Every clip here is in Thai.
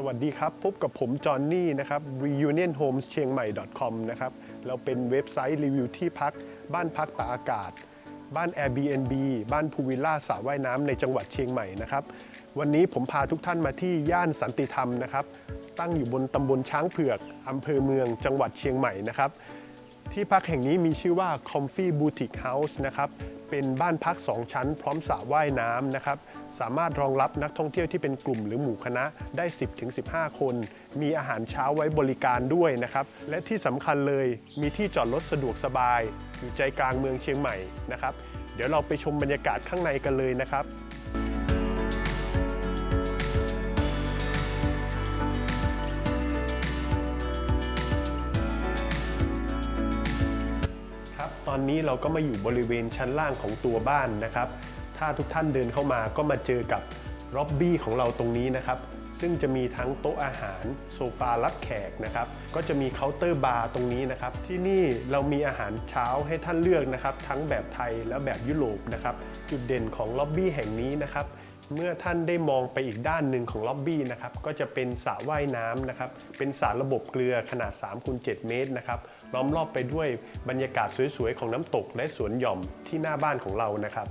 สวัสดีครับ พบกับผมจอห์นนี่นะครับ reunionhomes เชียงใหม่ .com นะครับ เราเป็นเว็บไซต์รีวิวที่พัก บ้านพักตากอากาศ บ้าน Airbnb บ้านพูวิลล่าสระว่ายน้ำในจังหวัดเชียงใหม่นะครับ วันนี้ผมพาทุกท่านมาที่ย่านสันติธรรมนะครับ ตั้งอยู่บนตำบลช้างเผือกอำเภอเมืองจังหวัดเชียงใหม่นะครับ ที่พักแห่งนี้มีชื่อว่า Comfy Boutique House นะครับ เป็นบ้านพัก 2 ชั้น พร้อมสระว่ายน้ำนะครับ สามารถรองรับนักท่องเที่ยวที่เป็นกลุ่มหรือหมู่คณะได้ 10-15 คน มีอาหารเช้าไว้บริการด้วยนะครับ และที่สำคัญเลยมีที่จอดรถสะดวกสบาย อยู่ใจกลางเมืองเชียงใหม่นะครับ เดี๋ยวเราไปชมบรรยากาศข้างในกันเลยนะครับครับตอนนี้เราก็มาอยู่บริเวณชั้นล่างของตัวบ้านนะครับ ถ้าทุกท่านเดินเข้ามาก็มาเจอกับล็อบบี้ของเราตรงนี้นะครับ ซึ่งจะมีทั้งโต๊ะอาหารโซฟารับแขกนะครับ ก็จะมีเคาน์เตอร์บาร์ตรงนี้นะครับ ที่นี่เรามีอาหารเช้าให้ท่านเลือกนะครับ ทั้งแบบไทยและแบบยุโรปนะครับ จุดเด่นของล็อบบี้แห่งนี้นะครับ เมื่อท่านได้มองไปอีกด้านหนึ่งของล็อบบี้นะครับ ก็จะเป็นสระว่ายน้ำนะครับ เป็นสระระบบเกลือขนาด3คูณ7เมตรนะครับล้อมรอบไปด้วยบรรยากาศสวยๆของน้ำตกและสวนหย่อมที่หน้าบ้านของเรานะครับ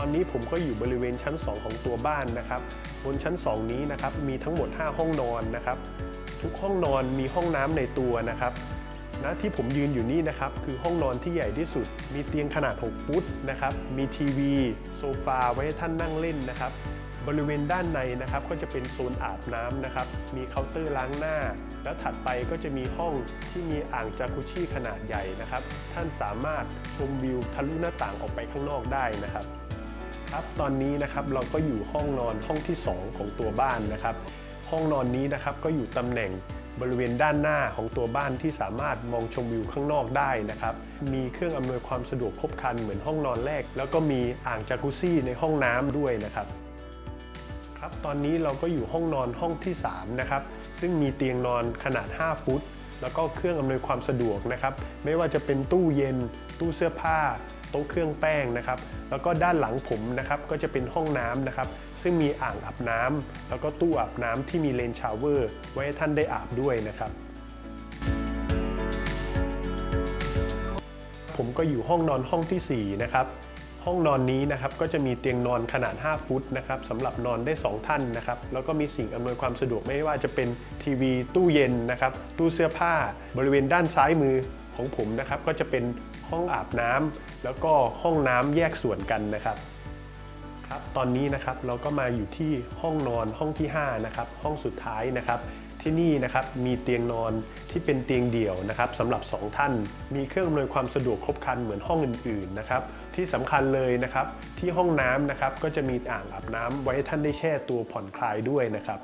อนนี้ผมก็อยู่บริเวณชั้น 2 ของตัวบ้านนะครับ บนชั้น 2 นี้นะครับมีทั้งหมด 5 ห้องนอนนะครับ ทุกห้องนอนมีห้องน้ำในตัวนะครับนะที่ผมยืนอยู่นี่นะครับคือห้องนอนที่ใหญ่ที่สุด มีเตียงขนาด 6 ฟุตนะครับ มีทีวีโซฟาไว้ให้ท่านนั่งเล่นนะครับ บริเวณด้านในนะครับก็จะเป็นโซนอาบน้ำนะครับ มีเคาน์เตอร์ล้างหน้า แล้วถัดไปก็จะมีห้องที่มีอ่างจากุชี่ขนาดใหญ่นะครับ ท่านสามารถชมวิวทะลุหน้าต่างออกไปข้างนอกได้นะครับ ครับตอนนี้นะครับเราก็อยู่ห้องนอนห้องที่ 2 ของตัวบ้านนะครับ ห้องนอนนี้นะครับก็อยู่ตำแหน่งบริเวณด้านหน้าของตัวบ้านที่สามารถมองชมวิวข้างนอกได้นะครับ มีเครื่องอำนวยความสะดวกครบครันเหมือนห้องนอนแรก แล้วก็มีอ่างจากุซี่ในห้องน้ำด้วยนะครับ ครับตอนนี้เราก็อยู่ห้องนอนห้องที่ 3 นะครับ ซึ่งมีเตียงนอนขนาด 5 ฟุต แล้วก็เครื่องอำนวยความสะดวกนะครับ ไม่ว่าจะเป็นตู้เย็น ตู้เสื้อผ้า โต๊ะเครื่องแป้งนะครับ แล้วก็ด้านหลังผมนะครับก็จะเป็นห้องน้ำนะครับ ซึ่งมีอ่างอาบน้ำแล้วก็ตู้อาบน้ำที่มีเลนชาวเวอร์ ไว้ให้ท่านได้อาบด้วยนะครับผมก็อยู่ห้องนอนห้องทีสี่ 4 นะครับ ห้องนอนนี้นะครับก็จะมีเตียงนอนขนาด 5 ฟุตนะครับสำหรับนอนได้ 2 ท่านนะครับ แล้วก็มีสิ่งอำนวยความสะดวกไม่ว่าจะเป็นทีวี ตู้เย็นนะครับ ตู้เสื้อผ้า บริเวณด้านซ้ายมือของผมนะครับ ก็จะเป็น ห้องอาบน้ำแล้วก็ห้องน้ำแยกส่วนกันนะครับครับตอนนี้นะครับเราก็มาอยู่ที่ห้องนอนห้องที่5นะครับห้องสุดท้ายนะครับ ที่นี่นะครับมีเตียงนอนที่เป็นเตียงเดี่ยวนะครับสำหรับ 2 ท่าน มีเครื่องอำนวยความสะดวกครบครันเหมือนห้องอื่นๆนะครับที่สำคัญเลยนะครับที่ห้องน้ำนะครับก็จะมีอ่างอาบน้ำไว้ท่านได้แช่ตัวผ่อนคลายด้วยนะครับ